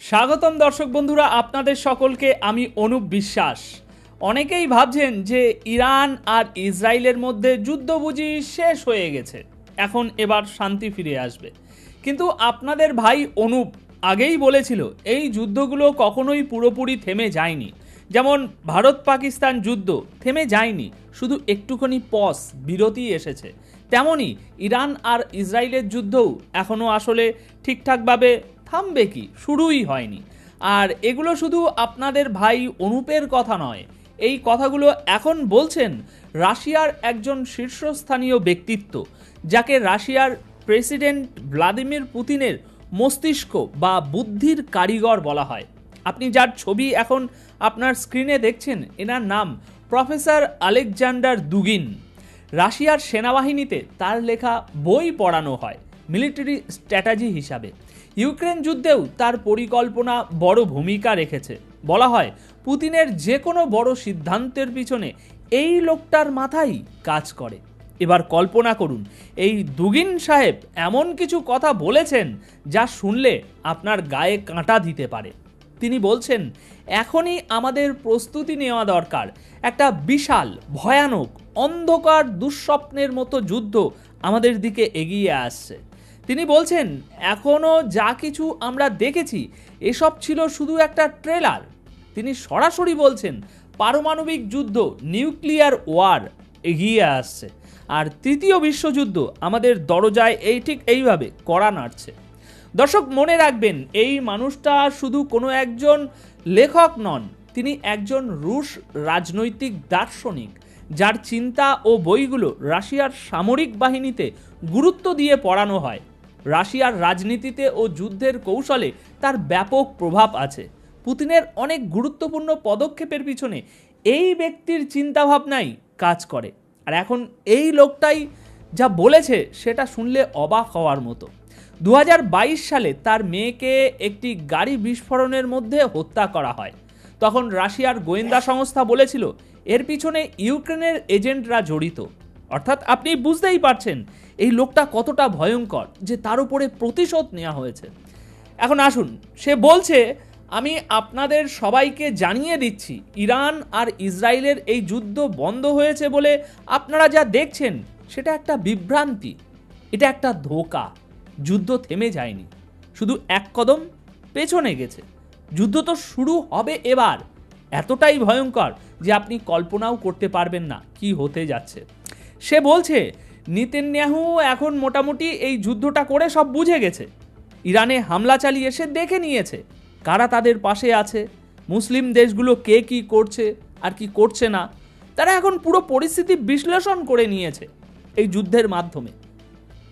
স্বাগতম দর্শক বন্ধুরা, আপনাদের সকলকে আমি অনুপ বিশ্বাস। অনেকেই ভাবছেন যে ইরান আর ইসরায়েলের মধ্যে যুদ্ধ বুঝি শেষ হয়ে গেছে। এখন এবার শান্তি ফিরে আসবে। কিন্তু আপনাদের ভাই অনুপ আগেই বলেছিল, এই যুদ্ধগুলো কখনোই পুরোপুরি থেমে যায়নি। যেমন ভারত পাকিস্তান যুদ্ধ থেমে যায়নি, শুধু একটুখানি পস, বিরতি এসেছে। তেমনই ইরান আর ইসরায়েলের যুদ্ধও এখনও আসলে ঠিকঠাকভাবে থামবে কি? শুরুই হয়নি। আর এগুলো শুধু আপনাদের ভাই অনুপের কথা নয়। এই কথাগুলো এখন বলছেন রাশিয়ার একজন শীর্ষস্থানীয় ব্যক্তিত্ব, যাকে রাশিয়ার প্রেসিডেন্ট ভ্লাদিমির পুতিনের মস্তিষ্ক বা বুদ্ধির কারিগর বলা হয়। আপনি যার ছবি এখন আপনার স্ক্রিনে দেখছেন, এনার নাম প্রফেসর আলেকজান্ডার দুগিন। রাশিয়ার সেনাবাহিনীতে তার লেখা বই পড়ানো হয়, মিলিটারি স্ট্র্যাটাজি হিসাবে। ইউক্রেন যুদ্ধেও তার পরিকল্পনা বড় ভূমিকা রেখেছে। বলা হয়, পুতিনের যে কোনো বড় সিদ্ধান্তের পিছনে এই লোকটার মাথাই কাজ করে। এবার কল্পনা করুন, এই দুগিন সাহেব এমন কিছু কথা বলেছেন যা শুনলে আপনার গায়ে কাঁটা দিতে পারে। তিনি বলছেন, এখনই আমাদের প্রস্তুতি নেওয়া দরকার। একটা বিশাল, ভয়ানক, অন্ধকার, দুঃস্বপ্নের মতো যুদ্ধ আমাদের দিকে এগিয়ে আসছে। তিনি বলছেন এখনও যা কিছু আমরা দেখেছি, এসব ছিল শুধু একটা ট্রেলার। তিনি সরাসরি বলছেন, পারমাণবিক যুদ্ধ, নিউক্লিয়ার ওয়ার এগিয়ে আসছে। আর তৃতীয় বিশ্বযুদ্ধ আমাদের দরজায় এই ঠিক এইভাবে কড়া নাড়ছে। দর্শক, মনে রাখবেন, এই মানুষটা শুধু কোনো একজন লেখক নন, তিনি একজন রুশ রাজনৈতিক দার্শনিক, যার চিন্তা ও বইগুলো রাশিয়ার সামরিক বাহিনীতে গুরুত্ব দিয়ে পড়ানো হয়। রাশিয়ার রাজনীতিতে ও যুদ্ধের কৌশলে তার ব্যাপক প্রভাব আছে। পুতিনের অনেক গুরুত্বপূর্ণ পদক্ষেপের পিছনে এই ব্যক্তির চিন্তাভাবনাই কাজ করে। আর এখন এই লোকটাই যা বলেছে সেটা শুনলে অবাক হওয়ার মতো। দু হাজার বাইশ সালে তার মেয়েকে একটি গাড়ি বিস্ফোরণের মধ্যে হত্যা করা হয়। তখন রাশিয়ার গোয়েন্দা সংস্থা বলেছিল, এর পিছনে ইউক্রেনের এজেন্টরা জড়িত। অর্থাৎ আপনি বুঝতেই পারছেন এই লোকটা কতটা ভয়ঙ্কর যে তার উপরে প্রতিশোধ নেওয়া হয়েছে। এখন আসুন, সে বলছে, আমি আপনাদের সবাইকে জানিয়ে দিচ্ছি, ইরান আর ইসরায়েলের এই যুদ্ধ বন্ধ হয়েছে বলে আপনারা যা দেখছেন, সেটা একটা বিভ্রান্তি। এটা একটা ধোকা। যুদ্ধ থেমে যায়নি। শুধু এক কদম পেছনে গেছে। যুদ্ধ তো শুরু হবে এবার। এতটাই ভয়ঙ্কর যে আপনি কল্পনাও করতে পারবেন না কি হতে যাচ্ছে। সে বলছে, নিতেন্যাহু এখন মোটামুটি এই যুদ্ধটা করে সব বুঝে গেছে। ইরানে হামলা চালিয়ে সে দেখে নিয়েছে কারা তাদের পাশে আছে, মুসলিম দেশগুলো কে কি করছে আর কি করছে না। তারা এখন পুরো পরিস্থিতি বিশ্লেষণ করে নিয়েছে এই যুদ্ধের মাধ্যমে।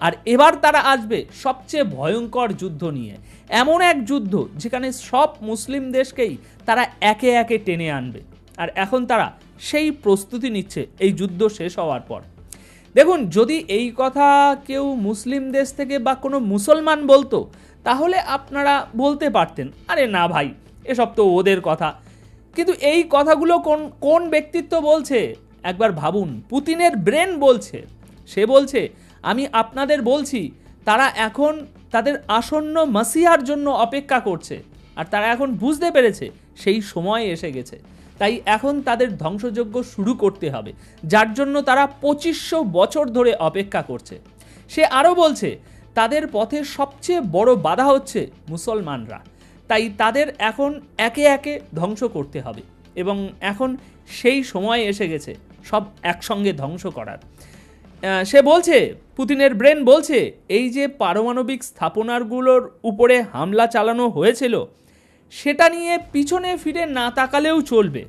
আর এবার তারা আসবে সবচেয়ে ভয়ঙ্কর যুদ্ধ নিয়ে। এমন এক যুদ্ধ যেখানে সব মুসলিম দেশকেই তারা একে একে টেনে আনবে। আর এখন তারা সেই প্রস্তুতি নিচ্ছে এই যুদ্ধ শেষ হওয়ার পর। দেখুন, যদি এই কথা কেউ মুসলিম দেশ থেকে বা কোনো মুসলমান বলতো, তাহলে আপনারা বলতে পারতেন, আরে না ভাই, এসব তো ওদের কথা। কিন্তু এই কথাগুলো কোন কোন ব্যক্তিত্ব বলছে? একবার ভাবুন, পুতিনের ব্রেন বলছে। সে বলছে, আমি আপনাদের বলছি, তারা এখন তাদের আসন্ন মাসিয়ার জন্য অপেক্ষা করছে, আর তারা এখন বুঝতে পেরেছে, সেই সময় এসে গেছে। তাই এখন তাদের ধ্বংসযজ্ঞ শুরু করতে হবে, যার জন্য তারা পঁচিশশো বছর ধরে অপেক্ষা করছে। সে আরও বলছে, তাদের পথে সবচেয়ে বড় বাধা হচ্ছে মুসলমানরা। তাই তাদের এখন একে একে ধ্বংস করতে হবে এবং এখন সেই সময় এসে গেছে, সব একসঙ্গে ধ্বংস করার। সে বলছে, পুতিনের ব্রেন বলছে, এই যে পারমাণবিক স্থাপনাগুলোর উপরে হামলা চালানো হয়েছিল সেটা নিয়ে পিছনে ফিরে না তাকালেও চলবে।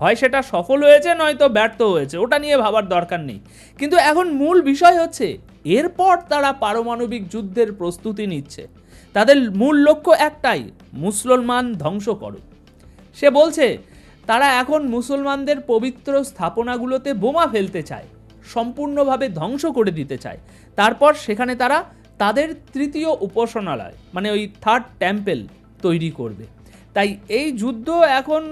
হয় সেটা সফল হয়েছে, নয়তো ব্যর্থ হয়েছে, ওটা নিয়ে ভাবার দরকার নেই। কিন্তু এখন মূল বিষয় হচ্ছে, এরপর তারা পারমাণবিক যুদ্ধের প্রস্তুতি নিচ্ছে। তাদের মূল লক্ষ্য একটাই, মুসলমান ধ্বংস করো। সে বলছে, তারা এখন মুসলমানদের পবিত্র স্থাপনাগুলোতে বোমা ফেলতে চায়, সম্পূর্ণভাবে ধ্বংস করে দিতে চায়। তারপর সেখানে তারা তাদের তৃতীয় উপাসনালয় মানে ওই থার্ড টেম্পেল তৈরি করবে। তাই এই যুদ্ধ এখন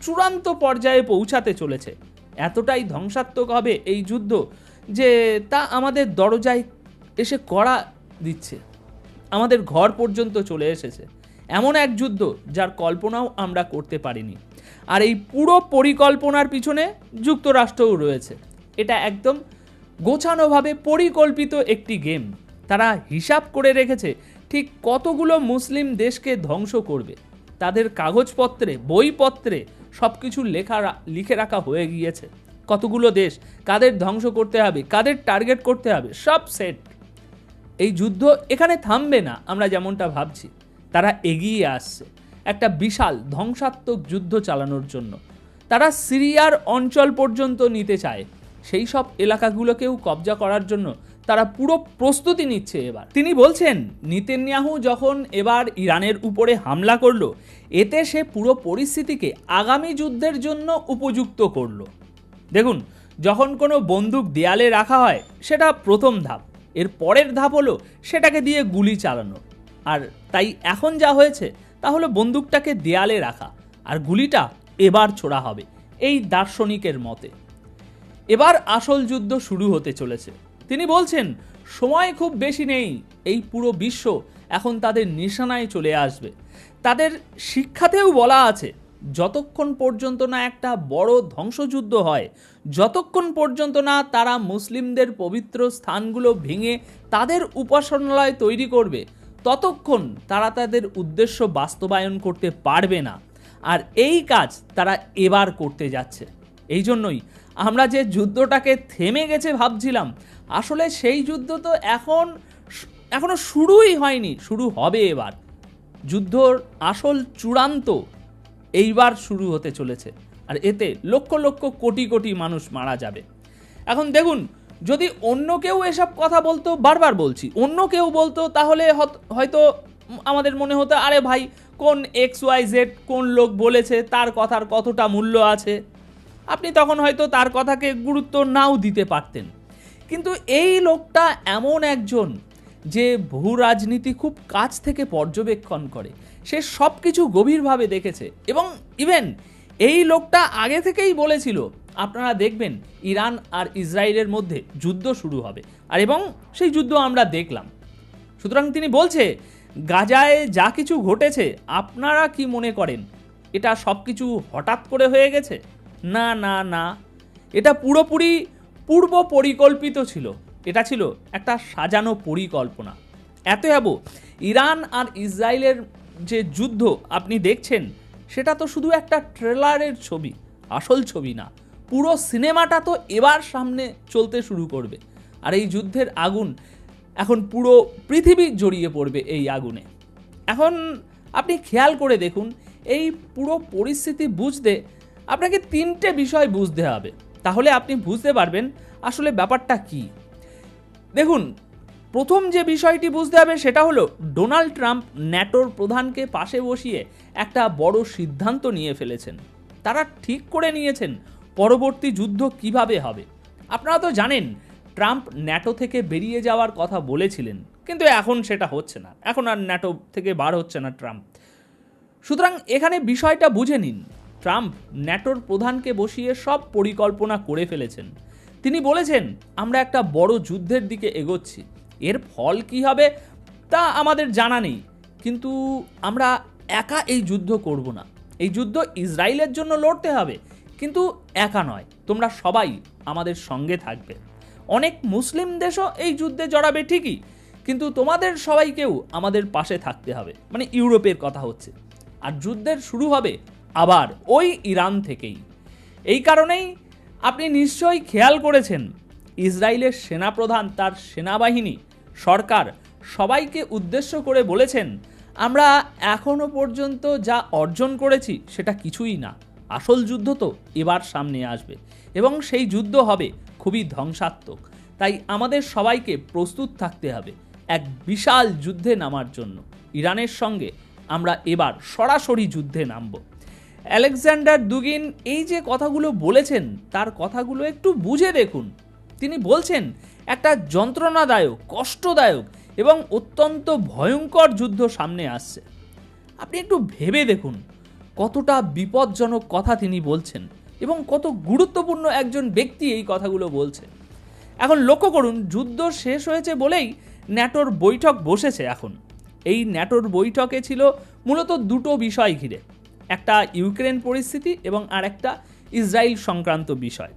চূড়ান্ত পর্যায়ে পৌঁছাতে চলেছে। এতটাই ধ্বংসাত্মক হবে এই যুদ্ধ যে তা আমাদের দরজায় এসে কড়া দিচ্ছে। আমাদের ঘর পর্যন্ত চলে এসেছে। এমন এক যুদ্ধ যার কল্পনাও আমরা করতে পারিনি। আর এই পুরো পরিকল্পনার পিছনে যুক্তরাষ্ট্রও রয়েছে। এটা একদম গোছানোভাবে পরিকল্পিত একটি গেম। তারা হিসাব করে রেখেছে, ঠিক কতগুলো মুসলিম দেশকে ধ্বংস করবে। তাদের কাগজপত্রে, বইপত্রে সব কিছু লেখা লিখে রাখা হয়ে গিয়েছে। কতগুলো দেশ, কাদের ধ্বংস করতে হবে, কাদের টার্গেট করতে হবে, সব সেট এই যুদ্ধ এখানে থামবে না, আমরা যেমনটা ভাবছি। তারা এগিয়ে আসছে। একটা বিশাল, ধ্বংসাত্মক যুদ্ধ চালানোর জন্য। তারা সিরিয়ার অঞ্চল পর্যন্ত নিতে চায়। সেই সব এলাকাগুলোকেও কবজা করার জন্য তারা পুরো প্রস্তুতি নিচ্ছে এবার। তিনি বলছেন, নিতেন্যাহু যখন এবার ইরানের উপরে হামলা করল, এতে সে পুরো পরিস্থিতিকে আগামী যুদ্ধের জন্য উপযুক্ত করল। দেখুন, যখন কোনো বন্দুক দেয়ালে রাখা হয়, সেটা প্রথম ধাপ। এর পরের ধাপ হলো সেটাকে দিয়ে গুলি চালানো। আর তাই এখন যা হয়েছে, তা হলো বন্দুকটাকে দেয়ালে রাখা, আর গুলিটা এবার ছোড়া হবে, এই দার্শনিকের মতে। এবার আসল যুদ্ধ শুরু হতে চলেছে। তিনি বলছেন, সময় খুব বেশি নেই, এই পুরো বিশ্ব এখন তাদের নিশানায় চলে আসবে। তাদের শিক্ষাতেও বলা আছে, যতক্ষণ পর্যন্ত না একটা বড় ধ্বংসযুদ্ধ হয়, যতক্ষণ পর্যন্ত না তারা মুসলিমদের পবিত্র স্থানগুলো ভেঙে তাদের উপাসনালয় তৈরি করবে, ততক্ষণ তারা তাদের উদ্দেশ্য বাস্তবায়ন করতে পারবে না। আর এই কাজ তারা এবার করতে যাচ্ছে। এই জন্যই আমরা যে যুদ্ধটাকে থেমে গেছে ভাবছিলাম, আসলে সেই যুদ্ধ তো এখন এখনও শুরুই হয়নি, শুরু হবে এবার। যুদ্ধর আসল চূড়ান্ত এইবার শুরু হতে চলেছে, আর এতে লক্ষ লক্ষ কোটি কোটি মানুষ মারা যাবে। এখন দেখুন, যদি অন্য কেউ এসব কথা বলতো, বারবার বলছি, অন্য কেউ বলতো, তাহলে হয়তো আমাদের মনে হতো, আরে ভাই, কোন এক্স ওয়াই জেড কোন লোক বলেছে, তার কথার কতটা মূল্য আছে? আপনি তখন হয়তো তার কথাকে গুরুত্ব নাও দিতে পারতেন। কিন্তু এই লোকটা এমন একজন যে বহু রাজনীতি খুব কাছ থেকে পর্যবেক্ষণ করে। সে সব কিছু গভীরভাবে দেখেছে এবং ইভেন এই লোকটা আগে থেকেই বলেছিল, আপনারা দেখবেন ইরান আর ইসরায়েলের মধ্যে যুদ্ধ শুরু হবে আর এবং সেই যুদ্ধ আমরা দেখলাম। সুতরাং তিনি বলছে, গাজায় যা কিছু ঘটেছে, আপনারা কি মনে করেন? এটা সব কিছু হঠাৎ করে হয়ে গেছে? না না না। এটা পুরোপুরি পূর্ব পরিকল্পিত ছিল। এটা ছিল একটা সাজানো পরিকল্পনা। এত যাব ইরান আর ইসরায়েলের যে যুদ্ধ আপনি দেখছেন, সেটা তো শুধু একটা ট্রেলারের ছবি, আসল ছবি না। পুরো সিনেমাটা তো এবার সামনে চলতে শুরু করবে। আর এই যুদ্ধের আগুন এখন পুরো পৃথিবী জড়িয়ে পড়বে এই আগুনে। এখন আপনি খেয়াল করে দেখুন, এই পুরো পরিস্থিতি বুঝতে আপনাকে তিনটে বিষয় বুঝতে হবে। তাহলে আপনি বুঝতে পারবেন আসলে ব্যাপারটা কি। দেখুন, প্রথম যে বিষয়টি বুঝতে হবে সেটা হলো, ডোনাল্ড ট্রাম্প ন্যাটোর প্রধানকে পাশে বসিয়ে একটা বড় সিদ্ধান্ত নিয়ে ফেলেছেন। তারা ঠিক করে নিয়েছেন পরবর্তী যুদ্ধ কীভাবে হবে। আপনারা তো জানেন, ট্রাম্প ন্যাটো থেকে বেরিয়ে যাওয়ার কথা বলেছিলেন, কিন্তু এখন সেটা হচ্ছে না। এখন আর ন্যাটো থেকে বার হচ্ছে না ট্রাম্প। সুতরাং এখানে বিষয়টা বুঝে নিন ট্রাম্প ন্যাটোর প্রধানকে বসিয়ে সব পরিকল্পনা করে ফেলেছেন। তিনি বলেছেন, আমরা একটা বড় যুদ্ধের দিকে এগোচ্ছি। এর ফল কি হবে তা আমাদের জানা নেই। কিন্তু আমরা একা এই যুদ্ধ করব না। এই যুদ্ধ ইসরায়েলের জন্য লড়তে হবে। কিন্তু একা নয়, তোমরা সবাই আমাদের সঙ্গে থাকবে। অনেক মুসলিম দেশও এই যুদ্ধে জড়াবে ঠিকই, কিন্তু তোমাদের সবাইকেও আমাদের পাশে থাকতে হবে। মানে ইউরোপের কথা হচ্ছে। আর যুদ্ধের শুরু হবে আবার ওই ইরান থেকেই। এই কারণেই আপনি নিশ্চয়ই খেয়াল করেছেন, ইসরায়েলের সেনাপ্রধান, তার সেনাবাহিনী, সরকার সবাইকে উদ্দেশ্য করে বলেছেন, আমরা এখনও পর্যন্ত যা অর্জন করেছি সেটা কিছুই না। আসল যুদ্ধ তো এবার সামনে আসবে এবং সেই যুদ্ধ হবে খুবই ধ্বংসাত্মক। তাই আমাদের সবাইকে প্রস্তুত থাকতে হবে এক বিশাল যুদ্ধে নামার জন্য। ইরানের সঙ্গে আমরা এবার সরাসরি যুদ্ধে নামব। আলেকজান্ডার দুগিন এই যে কথাগুলো বলেছেন, তার কথাগুলো একটু বুঝে দেখুন। তিনি বলছেন, একটা যন্ত্রণাদায়ক, কষ্টদায়ক এবং অত্যন্ত ভয়ঙ্কর যুদ্ধ সামনে আসছে। আপনি একটু ভেবে দেখুন, কতটা বিপজ্জনক কথা তিনি বলছেন এবং কত গুরুত্বপূর্ণ একজন ব্যক্তি এই কথাগুলো বলছে এখন লক্ষ্য করুন, যুদ্ধ শেষ হয়েছে বলেই ন্যাটোর বৈঠক বসেছে এখন। এই ন্যাটোর বৈঠকে ছিল মূলত দুটো বিষয় ঘিরে। একটা ইউক্রেন পরিস্থিতি এবং আর একটা ইসরায়েল সংক্রান্ত বিষয়।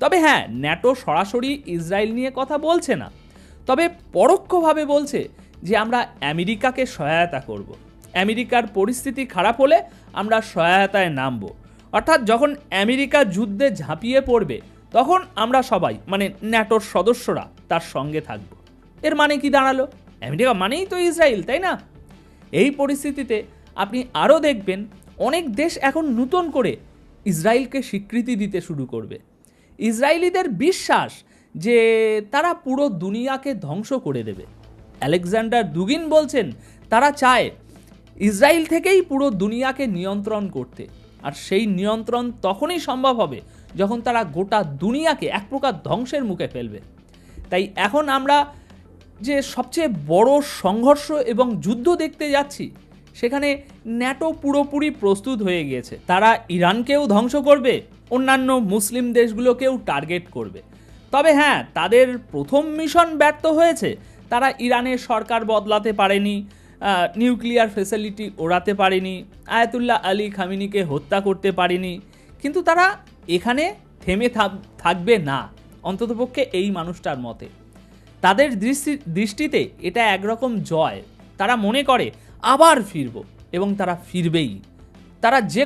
তবে হ্যাঁ ন্যাটো সরাসরি ইসরায়েল নিয়ে কথা বলছে না। তবে পরোক্ষভাবে বলছে যে আমরা আমেরিকাকে সহায়তা করব। আমেরিকার পরিস্থিতি খারাপ হলে আমরা সহায়তায় নামব। অর্থাৎ যখন আমেরিকা যুদ্ধে ঝাঁপিয়ে পড়বে, তখন আমরা সবাই মানে ন্যাটোর সদস্যরা তার সঙ্গে থাকব। এর মানে কি দাঁড়াল? আমেরিকা মানেই তো ইসরায়েল, তাই না? এই পরিস্থিতিতে আপনি আরও দেখবেন অনেক দেশ এখন নতুন করে ইসরায়েলকে স্বীকৃতি দিতে শুরু করবে। ইসরায়েলিদের বিশ্বাস যে তারা পুরো দুনিয়াকে ধ্বংস করে দেবে। আলেকজান্ডার দুগিন বলছেন, তারা চায় ইসরায়েল থেকেই পুরো দুনিয়াকে নিয়ন্ত্রণ করতে। আর সেই নিয়ন্ত্রণ তখনই সম্ভব হবে যখন তারা গোটা দুনিয়াকে এক প্রকার ধ্বংসের মুখে ফেলবে। তাই এখন আমরা যে সবচেয়ে বড় সংঘর্ষ এবং যুদ্ধ দেখতে যাচ্ছি সেখানে ন্যাটো পুরোপুরি প্রস্তুত হয়ে গিয়েছে। তারা ইরানকেও ধ্বংস করবে, অন্যান্য মুসলিম দেশগুলোকেও টার্গেট করবে। তবে হ্যাঁ তাদের প্রথম মিশন ব্যর্থ হয়েছে। তারা ইরানের সরকার বদলাতে পারেনি নিউক্লিয়ার ফেসিলিটি ওড়াতে পারেনি, আয়াতুল্লাহ আলী খামিনিকে হত্যা করতে পারেনি। কিন্তু তারা এখানে থেমে থাক- থাকবে না, অন্ততপক্ষে এই মানুষটার মতে। তাদের দৃষ্টি, দৃষ্টিতে এটা একরকম জয়। তারা মনে করে আবার ফিরব এবং তারা ফিরবেই। তারা যে